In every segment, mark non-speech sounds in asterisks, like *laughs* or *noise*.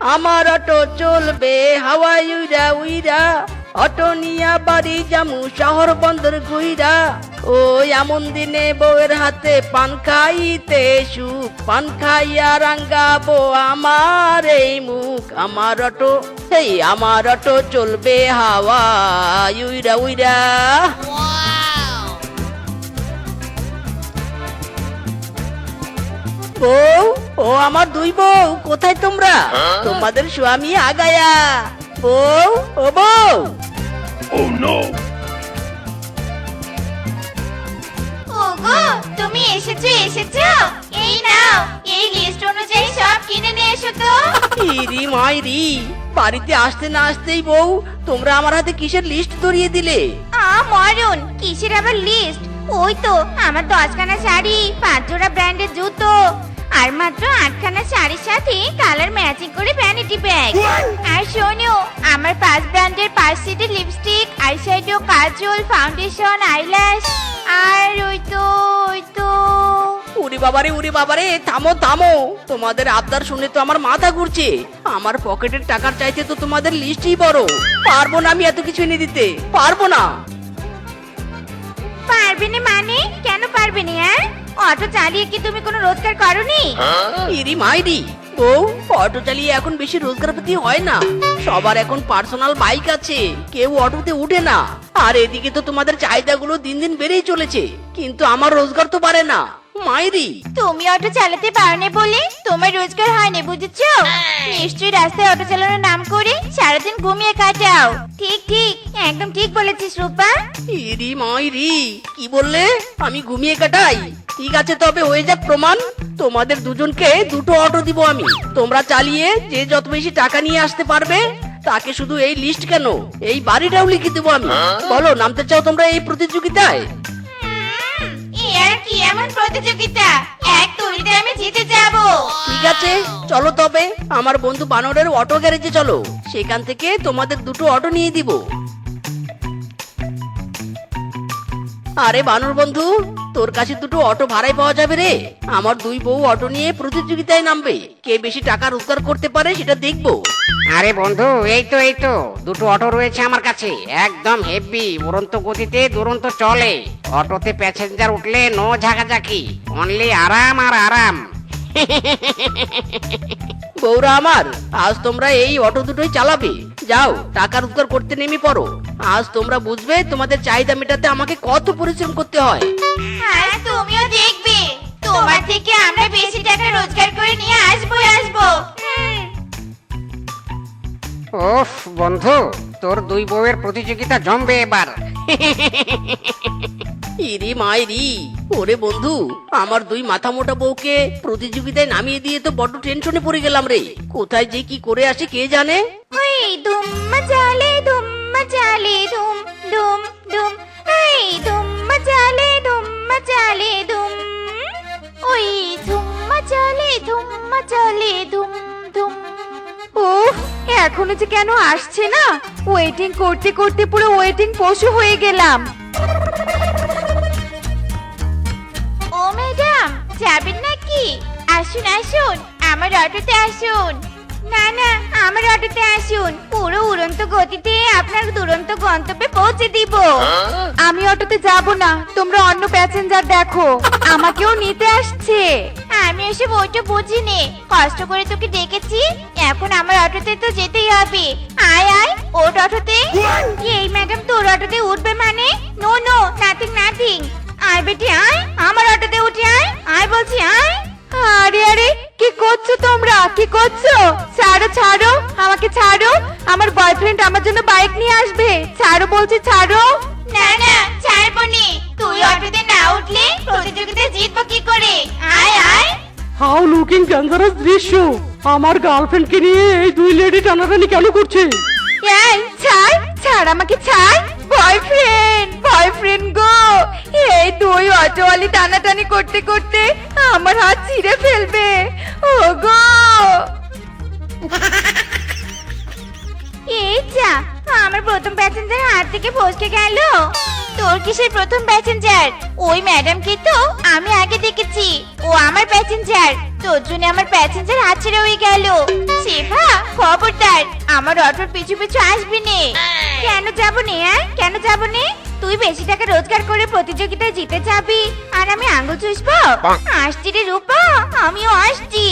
আমার অটো চলবে হাওয়াই উইরা উইরা। অটো নিয়া বাড়ি জামু শহর বন্দর গুইরা ওই এমন দিনে বউয়ের হাতে পান খাইতে সুখ, পান খাইয়া রাঙ্গাবো আমার এই মুখ। আমার অটো এই আমার অটো চলবে হাওয়া উইরা উইরা। বউ ও আমার দুই বউ কোথায় তোমরা? তোমাদের স্বামী আগায়া। বউ ও বউ। ওগো তুমি এসেছ এসেছ? এই নাও এই লিস্ট অনুযায়ী সব কিনে নিয়ে এসো তো। ইরি মাইরি বাড়িতে আসতে না আসতেই বউ তোমরা আমার হাতে কিসের লিস্ট ধরিয়ে দিলে? আ মরণ কিসের আবার লিস্ট ওই তো আমার দশখানা শাড়ি পাঁচ জোড়া ব্র্যান্ডের জুতো আর মাত্র আটখানা শাড়ির সাথে কালার ম্যাচিং করে ভ্যানিটি ব্যাগ আর শোনো আমার পাঁচ ব্র্যান্ডের পাঁচ city lipstick eye eyeshadow kajal foundation eyelash আর ওই তো ওই তো। উরি বাবারে উরি বাবারে থামো থামো। তোমাদের আবদার শুনে তো আমার মাথা ঘুরছে। আমার পকেটের টাকার চাইতে তো তোমাদের লিস্টই বড়। পারব না আমি এত কিছু এনে দিতে। পারব না। পারবে না মানে? কেন পারবে না হ্যাঁ? অটো চালিয়ে কি তুমি কোনো রোজগার করনি? ইরি মাইরি ও অটো চালিয়ে এখন বেশি রোজগার রোজগারপাতি হয় না। সবার এখন পার্সোনাল বাইক আছে, কেউ অটোতে উঠে না। আর এদিকে তো তোমাদের চাহিদাগুলো দিন দিন বেড়েই চলেছে, কিন্তু আমার রোজগার তো বাড়ে না। মাইরি। তুমি অটো চালাতে পারো না বলে? তোমার রোজগার হয় না বুঝেছ নিশ্চয়ই রাস্তায় অটো চালানোর নাম করে সারাদিন ঘুমিয়ে কাটাও। ঠিক ঠিক একদম ঠিক বলেছিস রূপা। ইরি মাইরি কি বললে? আমি ঘুমিয়ে কাটাই। ঠিক আছে তবে হয়ে যাক প্রমাণ। তোমাদের দুজনকে দুটো অটো দিব আমি। তোমরা চালিয়ে যে যত বেশি টাকা নিয়ে আসতে পারবে তাকে শুধু এই লিস্ট কেন? এই বাড়িটাও লিখে দেবো আমি। বলো নামতে চাও তোমরা এই প্রতিযোগিতায়? আর কি এমন প্রতিযোগিতা? এক তুলিতে আমি জিতে যাব। ঠিক আছে, চলো তবে, আমার বন্ধু বানরের অটো গ্যারেজে চলো। সেখান থেকে তোমাদের দুটো অটো নিয়ে দিব। আরে বানর বন্ধু তোর কাছে দুটো অটো ভাড়াই পাওয়া যাবে রে। আমার দুই বউ অটো নিয়ে প্রতিযোগিতায় নামবে। কে বেশি টাকা রোজগার করতে পারে সেটা দেখব। আরে বন্ধু, এই তো এই তো। দুটো অটো রয়েছে আমার কাছে। একদম হেভি, উড়ন্ত গতিতে দুরন্ত চলে। অটোতে প্যাসেঞ্জার উঠলে নো ঝাঁকাঝাঁকি। অনলি আরাম আর আরাম। *laughs* বউরা আমার আজ তোমরা এই অটো দুটোই চালাবে। যাও টাকা রোজগার করতে নেমে পড়ো। আজ তোমরা বুঝবে তোমাদের চাহিদা মেটাতে আমাকে কত পরিশ্রম করতে হয়। আর তুমিও দেখবে তোমার থেকে আমরা বেশি টাকা রোজগার করে নিয়ে আসব আসব। ওফ বন্ধু তোর দুই বউয়ের প্রতিযোগিতা জমবে এবার। *laughs* ইরি মাইরি ওরে বন্ধু, আমার দুই মাথা মোটা বউকে প্রতিযোগিতায় নামিয়ে দিয়ে তো বড্ড টেনশনে পড়ে গেলাম রে। কোথায় যে কি করে আসে কে জানে? ওই এই ওই ধুম ধুম এখনও যে কেন আসছে না? ওয়েটিং করতে করতে পুরো ওয়েটিং পশু হয়ে গেলাম। যাবেন নাকি? আসুন আসুন আমার অটোতে আসুন। না না আমার অটোতে আসুন। পুরো উড়ন্ত গতিতে আপনার দুরন্ত গন্তব্যে পৌঁছে দিব। আমি অটোতে যাব না তোমরা অন্য প্যাসেঞ্জার দেখো। আমাকেও নিতে আসছে। আমি এসব ওইটা বুঝিনি। কষ্ট করে তোকে ডেকেছি। এখন আমার অটোতে তো যেতেই হবে। আয় আয় ওট অটোতে। এই ম্যাডাম তোর অটোতে উঠবে মানে? নো নো নাথিং নাথিং আয় বেটি আয়। আমার অটোতে উঠে আয়। আয় বলছি আয়। আরে আরে কি করছ তোমরা? কি করছ? ছাড়ো ছাড়ো আমাকে ছাড়ো। আমার বয়ফ্রেন্ড আমার জন্য বাইক নিয়ে আসবে। ছাড়ো বলছি ছাড়ো। না না ছাড়বো নি। তুই অটোতে না উঠলে প্রতিযোগিতায় জিতবো কি করে? আয় আয়। হাউ লুকিং ডেঞ্জারাস দৃশ্য। আমার গার্লফ্রেন্ডকে নিয়ে এই দুই লেডি টানাটানি কেন করছে? এই ছাড় ছাড় আমাকে ছাড়। বয়ফ্রেন্ড বয়ফ্রেন্ড গো। এই দুই অটোয়ালি টানাটানি করতে করতে আমার হাত ছিঁড়ে ফেলবে। ও গো। এই যা, আমার প্রথম প্যাসেঞ্জার হাত থেকে ফসকে গেল। তোর কিসের প্রথম প্যাসেঞ্জার ওই ম্যাডামকে তো? আমি আগে দেখেছি। ও আমার প্যাসেঞ্জার তোর জন্য আমার প্যাসেঞ্জার হাত ছেড়ে হয়ে গেল। শেফা, খবরদার, আমার অটোর পিছু পিছু আসবি নে। কেন যাব নে হ্যাঁ কেন যাব নে? তুই বেশি টাকা রোজগার করে প্রতিযোগিতায় জিতে যাবি। আর আমি আঙ্গুল চুষবো? আসছি রে রূপা আমিও আসছি।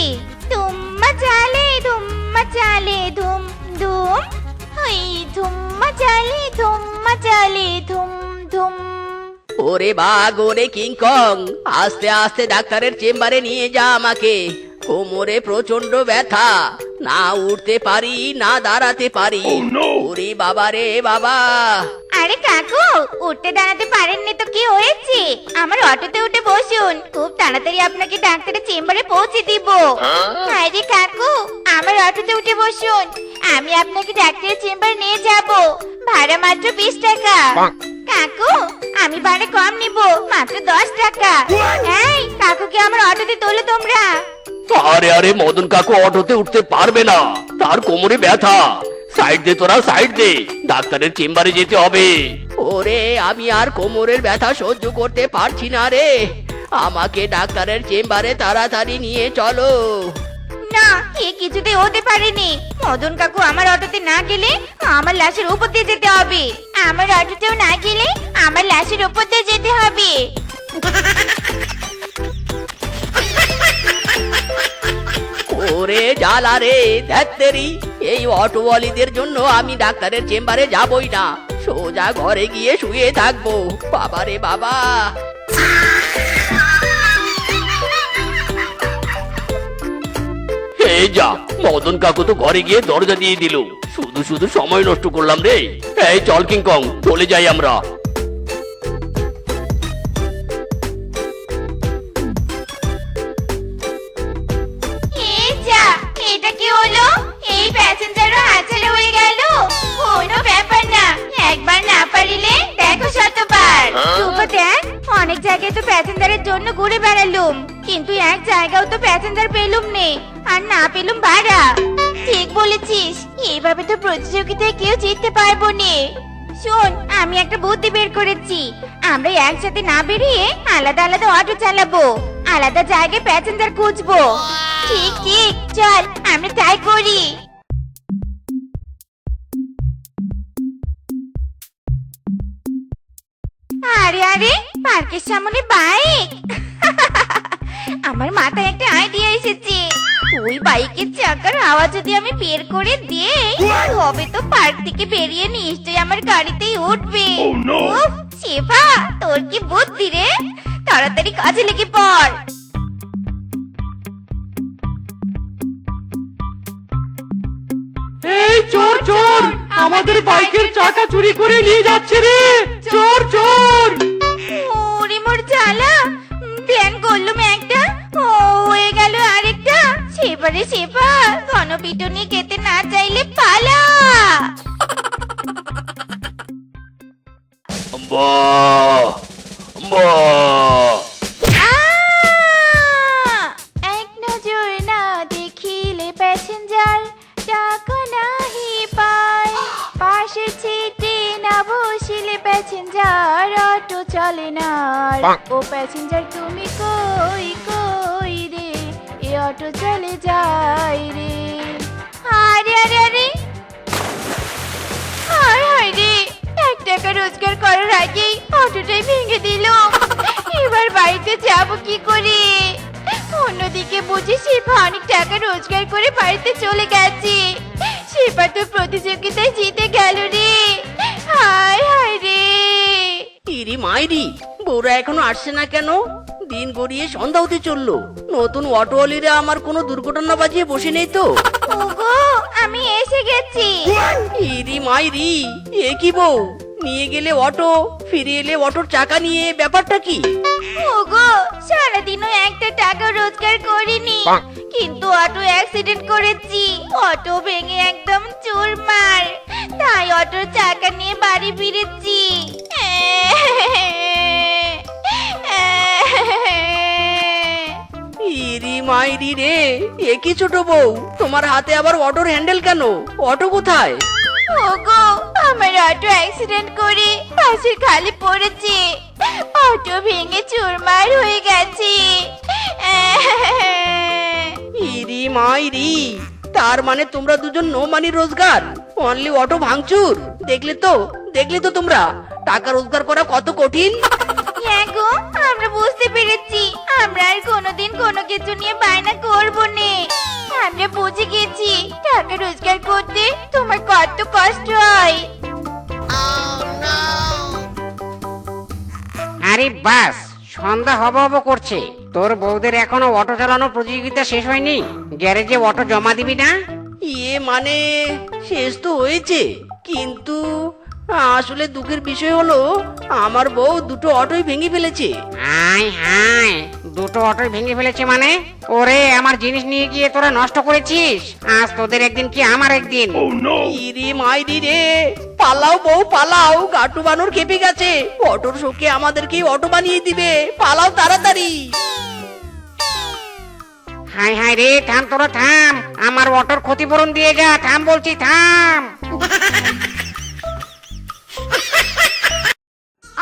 ধুম্মা চালে ধুম্মা চালে ধুম ধুম। হই ধুম্মা চালে ধুম্মা চালে ধুম ধুম। ওরে বাঘ ওরে কিংকং আস্তে আস্তে ডাক্তারের চেম্বারে নিয়ে যা আমাকে। কোমরে প্রচণ্ড ব্যথা। না উঠতে পারি না দাঁড়াতে পারি। ওরে বাবা রে বাবা। আরে কাকু উঠতে দাঁড়াতে পারেননি তো কি হয়েছে? আমার অটোতে উঠে বসুন। খুব তাড়াতাড়ি আপনাকে ডাক্তারের চেম্বারে পৌঁছে দিব। আরে কাকু আমার অটোতে উঠে বসুন। আমি আপনাকে ডাক্তারের চেম্বার নিয়ে যাব। ভাড়া মাত্র বিশ টাকা। কাকু আমি ভাড়া কম নিব মাত্র দশ টাকা। এই কাকুকে আমার অটোতে তোলো তোমরা। আরে আরে মদন কাকু অটোতে উঠতে পারবে না। তার কোমরে ব্যথা। সাইড দে তোরা সাইড দে। ডাক্তারের চেম্বারে যেতে হবে। ওরে আমি আর কোমরের ব্যথা সহ্য করতে পারছি না রে। আমাকে ডাক্তারের চেম্বারে তাড়াতাড়ি নিয়ে চলো। না এ কিছুতে হতে পারেনি। মদন কাকু আমার অটোতে না গেলে আমার লাশের উপর দিয়ে যেতে হবে। আমার অটোতেও না গেলে আমার লাশের উপর দিয়ে যেতে হবে। ওরে জ্বালা রে ধ্যাত্তেরি এই অটোওয়ালিদের জন্য আমি ডাক্তারের চেম্বারে যাবই না। সোজা ঘরে গিয়ে শুয়ে থাকব। বাবা রে বাবা। এই যা, মদন কাকু তো ঘরে গিয়ে দরজা দিয়ে দিল। শুধু শুধু সময় নষ্ট করলাম রে। এই চল কিংকং, চলে যাই আমরা। প্যাসেঞ্জার পেলুম নে, আর না পেলুম ভাড়া। ঠিক বলেছিস এইভাবে তো প্রতিযোগিতায় কেউ জিততে পারব নে। শোন, আমি একটা বুদ্ধি বের করেছি, আমরা একসাথে না বেরিয়ে আলাদা আলাদা অটো চালাবো, আলাদা জায়গায় প্যাসেঞ্জার খুঁজবো। ঠিক ঠিক, চল, আমরা তাই করি। আরে আরে, পার্কের সামনে বাইক। *laughs* আমার মাথায় একটা আইডিয়া এসেছে। ওই বাইকের চাকার আওয়াজ যদি আমি বের করে দিই তবে তো পার্ক থেকে বেরিয়ে নিশ্চয়ই আমার গাড়িতেই উঠবে। শেফা তোর কি বুদ্ধি রে? তাড়াতাড়ি কাজে লেগে পড়। এই চোর চোর! আমাদের বাইকের চাকা চুরি করে নিয়ে যাচ্ছে রে! চোর চোর! ওরে মোর জ্বালা প্ল্যান করলুম একটা ও হয়ে গেল আরেকটা। সেবারে সেবা ঘনপিটনি খেতে না চাইলে পালা। বাহ বাহ অটো চলে যায় রে। আরে আরে আরে। হায় হায় রে। এক টাকা রোজগার করার আগেই অটোটাই ভেঙে দিল। এবার বাড়িতে যাব কি করে? অন্যদিকে বুঝি শিল্পা অনেক টাকা রোজগার করে বাড়িতে চলে গেছে। শিল্পা তো প্রতিযোগিতায় জিতে গেল রে। হায় হায় রে। ইরি মাইরি, বউরা এখনও আসছে না কেন? গড়িয়ে সন্ধ্যা হতে চলল নতুন অটোওয়ালিরা আমার কোনো দুর্ঘটনা বাজিয়ে বসে নেই তো ওগো আমি এসে গেছি ইরি মাইরি এ কি বউ নিয়ে গেলে অটো ফিরে এলে অটোর চাকা নিয়ে ব্যাপারটা কি ওগো সারাদিনও একটা টাকা রোজগার করিনি কিন্তু অটো অ্যাক্সিডেন্ট করেছি অটো ভেঙে একদম চুরমার তাই অটোর চাকা নিয়ে বাড়ি ফিরেছি ইরি মাইরি রে এ কি ছোট বউ? তোমার হাতে আবার অটোর হ্যান্ডেল কেন? অটো কোথায়? ওগো আমার অটো অ্যাক্সিডেন্ট করে পাশের খালি পড়েছে। অটো ভেঙে চুরমার হয়ে গেছে। মাইরি তার মানে তোমরা দুজন নো মানি রোজগার? অনলি অটো ভাঙচুর? দেখলে তো দেখলে তো তোমরা। টাকা রোজগার করা কত কঠিন? হ্যাঁ গো আমরা বুঝতে পেরেছি। আমরা আর কোনোদিন কোনো কিছু নিয়ে বায়না করব নে। আমরা বুঝে গেছি টাকা রোজগার করতে তোমার কত কষ্ট হয়। আরে বাস সন্ধ্যা হব হব করছে। তোর বউদের এখনও অটো চালানোর প্রতিযোগিতা শেষ হয়নি? গ্যারেজে অটো জমা দিবি না? ইয়ে মানে শেষ তো হয়েছে কিন্তু আসলে দুঃখের বিষয় হলো আমার বউ দুটো অটোই ভেঙে ফেলেছে। হাই হাই দুটো অটোই ভেঙে ফেলেছে মানে? ওরে আমার জিনিস নিয়ে গিয়ে তোরা নষ্ট করেছিস? আজ তোদের একদিন কি আমার একদিন? ইরে মাইরি রে পালাও বউ পালাও গাটু বানর খেপে গেছে। অটোর শোকে আমাদেরকে অটো বানিয়ে দিবে পালাও তাড়াতাড়ি। হাই হাই রে থাম তোরা থাম। আমার অটোর ক্ষতিপূরণ দিয়ে যা থাম বলছি থাম।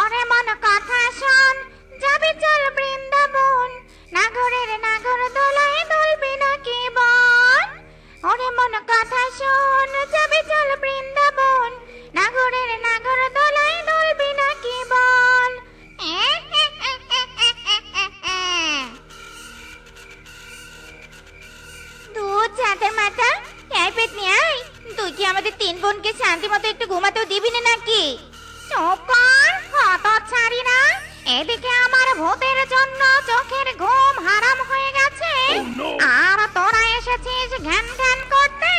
অরে মন কথা শোন, যাবে চল বৃন্দাবন। নাগরের নাগর দোলায় দোলবি নাকি বন? ওরে মন কথা শোন, যাবে চল বৃন্দাবন। নাগরের নাগর দোলায় দোলবি নাকি বন? দুধ চাঁদের মাথা এই পেতনি আয় তুই কি আমাদের তিন বোনকে শান্তি মতো একটু ঘুমাতেও দিবি না নাকি? চুপ কর হত ছাড়ি না। এদিকে আমার ভূতের জন্য চোখের ঘুম হারাম হয়ে গেছে। আর তোরা এসেছিস ঘ্যান ঘ্যান করতে?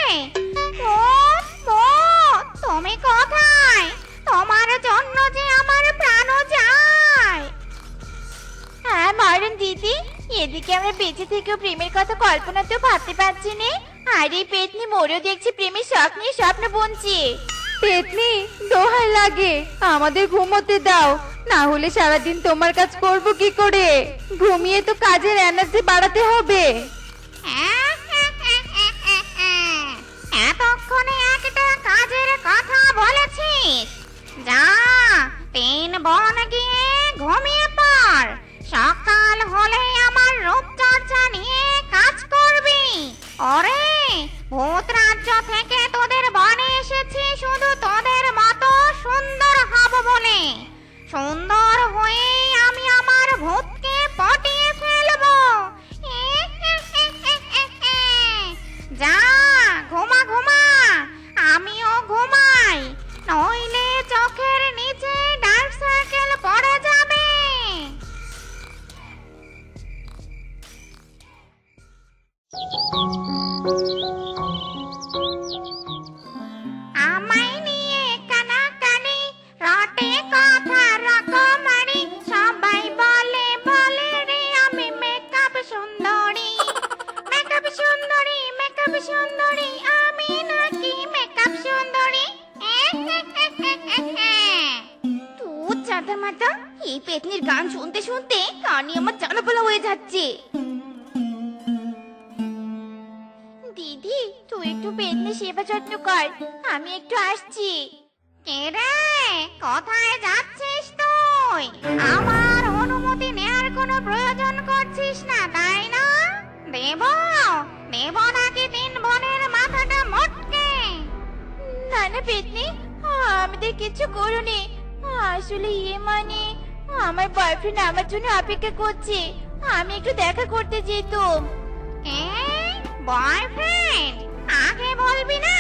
তুমি কোথায়? তোমার জন্য যে আমার প্রাণ যায়। হ্যাঁ মারুন দিদি এদিকে আমরা বেঁচে থেকেও প্রেমের কথা কল্পনা তো ভাবতে পারছি না। আর পেতনি মোড়েও দেখছি প্রেমের শখ নিয়ে স্বপ্ন বুনছি। পেতনি দোহাই লাগে। আমাদের ঘুমোতে দাও। না হলে সারাদিন তোমার কাজ করব কি করে? ঘুমিয়ে তো কাজের এনার্জি বাড়াতে হবে। এতক্ষণে একটা কাজের কথা বলেছিস। যা তিন বন গিয়ে ঘুমিয়ে পড়। সকাল হলে আমার রূপচর্চা নিয়ে কাজ করবি ওরে ভূত রাজ্য থেকে তোদের বনে এসেছি শুধু তোদের মতো সুন্দর হব বলে। সুন্দর হয়ে আমি আমার ভূতকে পেতনির গান শুনতে শুনতে কানে আমার জ্বালাপোলা হয়ে যাচ্ছে। দিদি, তুই একটু পেতনি সেবা যত্ন কর, আমি একটু আসছি। রে, কোথায় যাচ্ছিস তুই? আমার অনুমতি নেয়ার কোনো প্রয়োজন করছিস না, তাই না? দেব দেব নাকি তিন বোনের মাথাটা মটকে? না না পেতনি আমাদের কিছু করুনি। আসলে ইয়ে মানে আমার বয়ফ্রেন্ড আমার জন্য অপেক্ষা করছে। আমি একটু দেখা করতে যেতাম। বয়ফ্রেন্ড আগে বলবি না?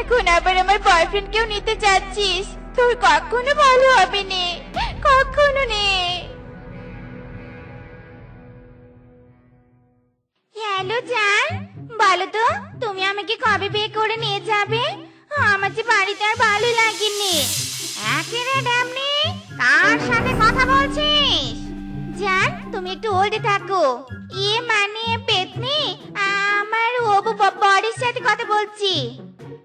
এখন আবার আমার বয়ফ্রেন্ড বয়ফ্রেন্ডকেও নিতে চাচ্ছিস তুই কখনো ভালো হবে নি। কখনো নে। হ্যালো, জান। বলো তো, তুমি আমাকে কবে বিয়ে করে নিয়ে যাবে? আমার যে বাড়িতে আর ভালো লাগেনি। একে রে ড্যামনি কার সাথে কথা বলছিস? জান, তুমি একটু ওল্ডে থাকো। এ মানে পেতনি, আমার ওবু বড়ির সাথে কথা বলছি।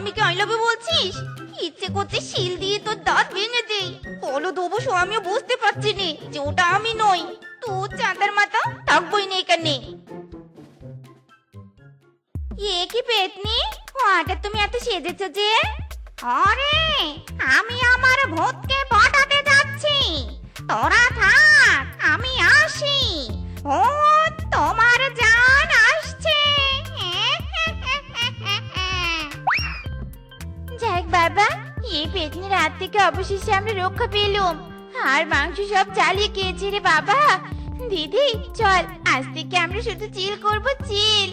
স্বামীকে আই লাভ বলছিস? ইচ্ছে করতে শিল দিয়ে তোর দাঁত ভেঙে দেই। বলো দবস আমিও বুঝতে পারছি নি যে ওটা আমি নই। তোর চাঁদার মাথা থাকবই না এখানে। এ কি পেতনি? হঠাৎ তুমি এত সেজেছো যে? আরে, আমি আমার ভূতকে পাঠাতে যাচ্ছি। তোরা থাক হাত থেকে অবশেষে আমরা রক্ষা পেলুম। আর মাংস সব চালিয়ে খেয়েছি রে বাবা। দিদি, চল, আজ থেকে আমরা শুধু চিল করব চিল।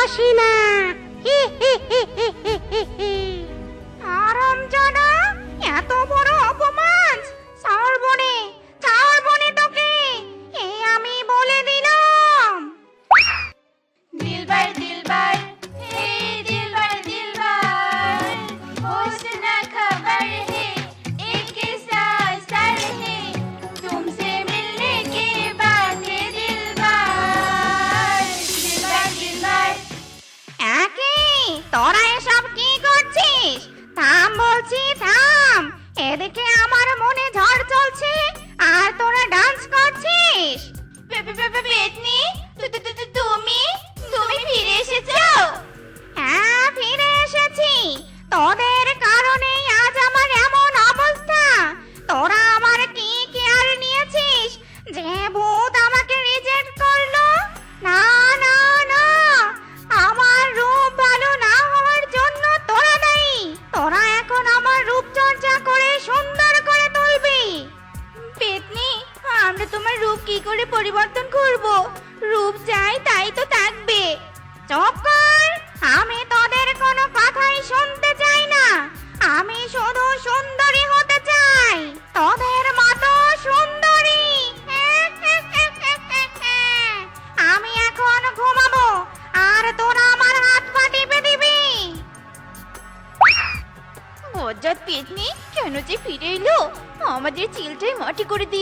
আসি না হি হি হি হি হি হি।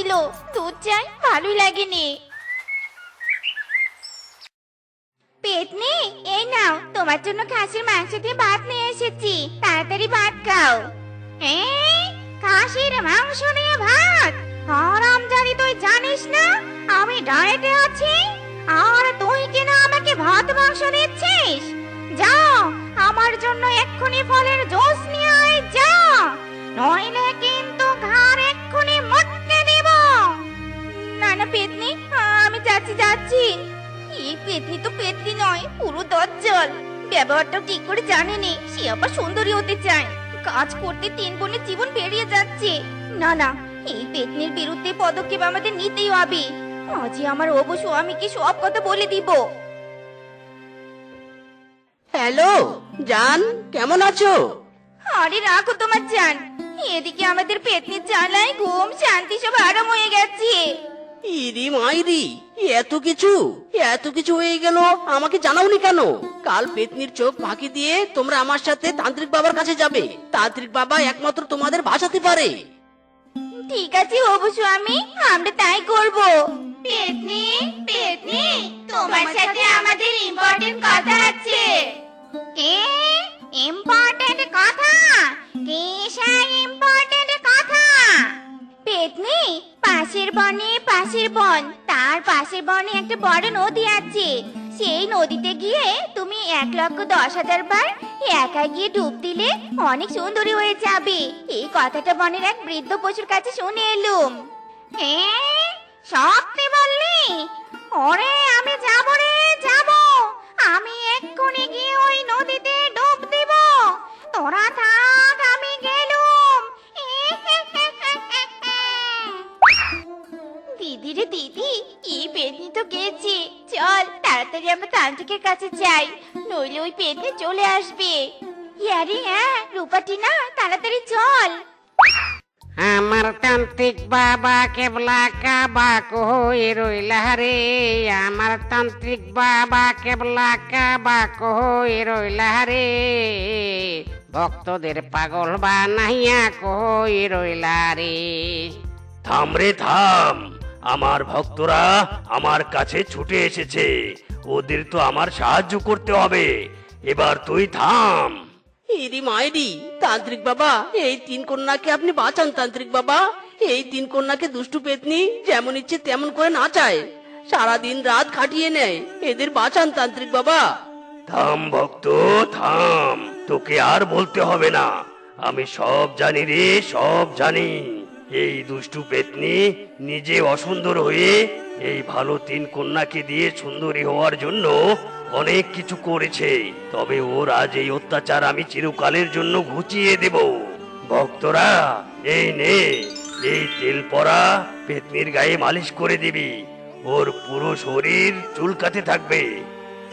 ছিল। তোর চাই ভালোই লাগেনি। পেতনি, এই নাও, তোমার জন্য খাসির মাংস দিয়ে ভাত নিয়ে এসেছি। তাড়াতাড়ি ভাত খাও। খাসির মাংস নিয়ে ভাত? জানি, তুই জানিস না? আমি ডায়েটে আছি। আর তুই আমাকে ভাত মাংস দিচ্ছিস? যাও আমার জন্য এক্ষুনি ফলের জোস নিয়ে আয়, যা। নইলে কিন্তু না পেতনি? আমি যাচ্ছি যাচ্ছি। এই পেতনি তো পেতনি নয় পুরো দজ্জল। ব্যবহারটা ঠিক করে জানেনি সে আবার সুন্দরী হতে চায়। কাজ করতে তিন বোনের জীবন বেরিয়ে যাচ্ছে। না না এই পেতনির বিরুদ্ধে পদক্ষেপ আমাদের নিতেই হবে। আজই আমার অবু স্বামীকে সব কথা বলে দিব। হ্যালো জান কেমন আছো? আরে রাখো তোমার জান। এদিকে আমাদের পেতনির জ্বালায় ঘুম শান্তি সব আরাম হয়ে গেছে। ইরি মাইরি, এত কিছু এত কিছু হয়ে গেল, আমাকে জানাওনি কেন? কাল পেতনির চোখ ফাঁকি দিয়ে তোমরা আমার সাথে তান্ত্রিক বাবার কাছে যাবে। তান্ত্রিক বাবা একমাত্র তোমাদের ভাসাতে পারে। ঠিক আছে, হবু স্বামী, আমরা তাই করব। পেতনি পেতনি, তোমার সাথে আমাদের ইম্পর্টেন্ট কথা আছে। কে? ইম্পর্টেন্ট কথা? কি ইম্পর্টেন্ট কথা? পেতনি? পাশের বনে, পাশের বন। তার পাশের বনে একটা বড় নদী আছে। সেই নদীতে গিয়ে তুমি এক লক্ষ দশ হাজার বার একা গিয়ে ডুব দিলে অনেক সুন্দরী হয়ে যাবে। এই কথাটা বনের এক বৃদ্ধ পশুর কাছে শুনে এলুম। এ সত্যি বললি? ওরে, আমি যাব রে, যাব। আমি এক্ষুনি গিয়ে ওই নদীতে ডুব দিব। তোরা থাক দিদি রে দিদি এই পেতনি তো গেছে। চল তাড়াতাড়ি আমরা তান্ত্রিকের কাছে যাই নইলে ওই পেতনি চলে আসবে। আরে হ্যাঁ রূপাটি না তাড়াতাড়ি চল। আমার তান্ত্রিক বাবা কেবলা কাবা কহই রইলা রে আমার তান্ত্রিক বাবা কেবলা কাবা কহই রইলা রে ভক্তদের পাগল বা বানাইয়া কহই রইলা রে থাম রে থাম। আমার ভক্তরা আমার কাছে ছুটে এসেছে। ওদের তো আমার সাহায্য করতে হবে। এবার তুই থাম। ইরি মাইরি তান্ত্রিক বাবা এই তিন কন্যাকে আপনি বাঁচান তান্ত্রিক বাবা। এই তিন কন্যাকে দুষ্টু পেতনি যেমন ইচ্ছে তেমন করে নাচায় সারাদিন রাত খাটিয়ে নেয় এদের বাঁচান তান্ত্রিক বাবা। থাম ভক্ত থাম। তোকে আর বলতে হবে না। আমি সব জানি রে সব জানি। এই দুষ্টু পেতনি নিজে অসুন্দর হয়ে এই ভালো তিন কন্যাকে দিয়ে সুন্দরী হওয়ার জন্য অনেক কিছু করেছে। তবে ওর আজ এই অত্যাচার আমি চিরকালের জন্য ঘুচিয়ে দেব। ভক্তরা, এই নে, এই তেল পরা পেতনির গায়ে মালিশ করে দিবি। ওর পুরো শরীর চুলকাতে থাকবে।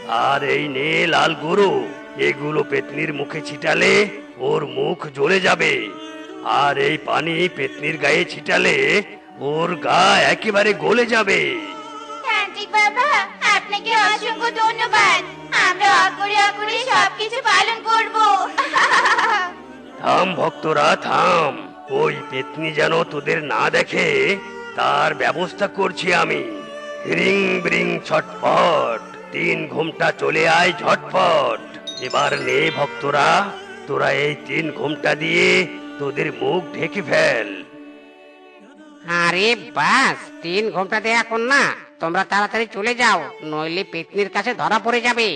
আর এই নে লাল গরু, এগুলো পেতনির মুখে ছিটালে ওর মুখ জ্বলে যাবে। আর এই পানি পেতনির গায়ে ছিটালে ওর গা একেবারে গলে যাবে। তান্ত্রিক বাবা আপনাকে অসংখ্য ধন্যবাদ। আমরা অকরে অকরে সবকিছু পালন করব। থাম ভক্তরা থাম। ওই পেতনি যেন তোদের না দেখে তার ব্যবস্থা করছি আমি। রিং ব্রিং ছটফট তিন ঘুমটা চলে আয় ঝটফট। এবার নে ভক্তরা তোরা এই তিন ঘুমটা দিয়ে তোদের মুখ ঢেকে ফেল। আরে বাস তিন ঘণ্টা দেয়া কন্যা তোমরা তাড়াতাড়ি চলে যাও নইলে পেতনির কাছে ধরা পড়ে যাবে।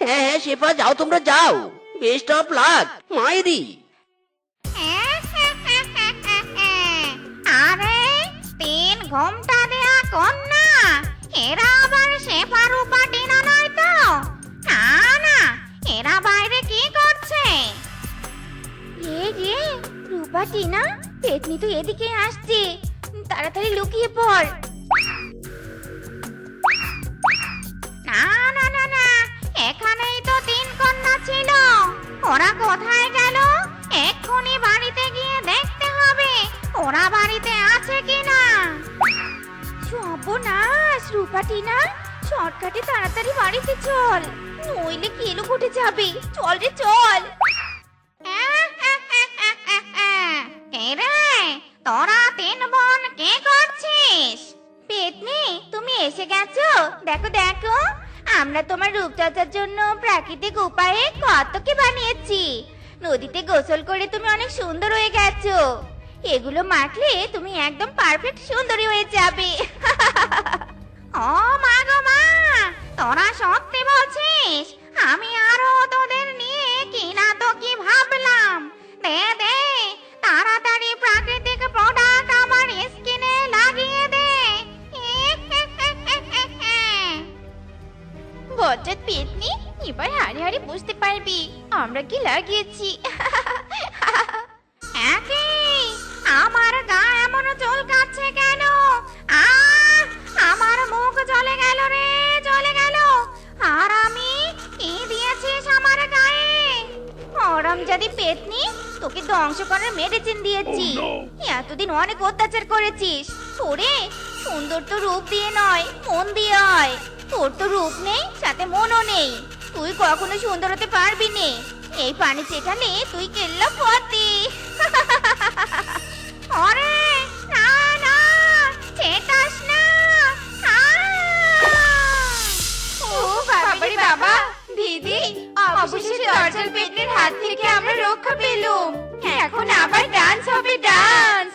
হ্যাঁ হ্যাঁ শেফা যাও তোমরা যাও। বেস্ট অফ লাক মাইরি। আরে তিন ঘণ্টা দেয়া কন্যা এরা আবার শেফার উপাটি রূপাটি না পেতনি তো এদিকে আসছে। তাড়াতাড়ি লুকিয়ে পড়। না না না না, এখানেই তো তিন কন্যা ছিল। ওরা কোথায় গেল? এক্ষুনি বাড়িতে গিয়ে দেখতে হবে, ওরা বাড়িতে আছে কিনা। সর্বনাশ রূপাটি না শর্টকাটে তাড়াতাড়ি বাড়িতে চল। নইলে কেলো ঘটে যাবে? চল রে, চল। কে করছিস? পেতনি, তুমি এসে গেছো? দেখো দেখো। আমরা তোমার রূপচর্চার জন্য প্রাকৃতিক উপায়ে কত কি বানিয়েছি। নদীতে গোসল করে তুমি অনেক সুন্দর হয়ে গেছো। এগুলো মাখলে তুমি একদম পারফেক্ট সুন্দরী হয়ে যাবে। *laughs* ও মা গো মা, তোরা সত্যি বলছিস? আমি আরও তোদের নিয়ে কি না তো কি ভাবলাম? দে দে বজ্জাত পেতনি? এবার হাড়ি হাড়ি বুঝতে পারবি। আমরা কি লাগিয়েছি? *laughs* একই আমার গা এমন চুলকাচ্ছে কেন? আহ আমার মুখ জ্বলে গেল রে জ্বলে গেল। আর আমি কি দিয়েছিস আমার গায়ে? ওরম যদি পেতনি তোকে ধ্বংস করার মেডিসিন দিয়েছি। এতদিন অনেক অত্যাচার করেছিস। তোরে সুন্দর তো রূপ দিয়ে নয় মন দিয়ে হয়। তোর তো রূপ নেই, সাথে মনও নেই। তুই কখনো সুন্দর হতে পারবি নে। এই পানি চেটালে তুই কেল্লা পতি ওরে না না চেটাস না। ও বাবারে বাবা, দিদি, অবশেষে দরজাল পেটের হাত থেকে আমরা রক্ষা পেলুম। এখন আবার ডান্স হবে ডান্স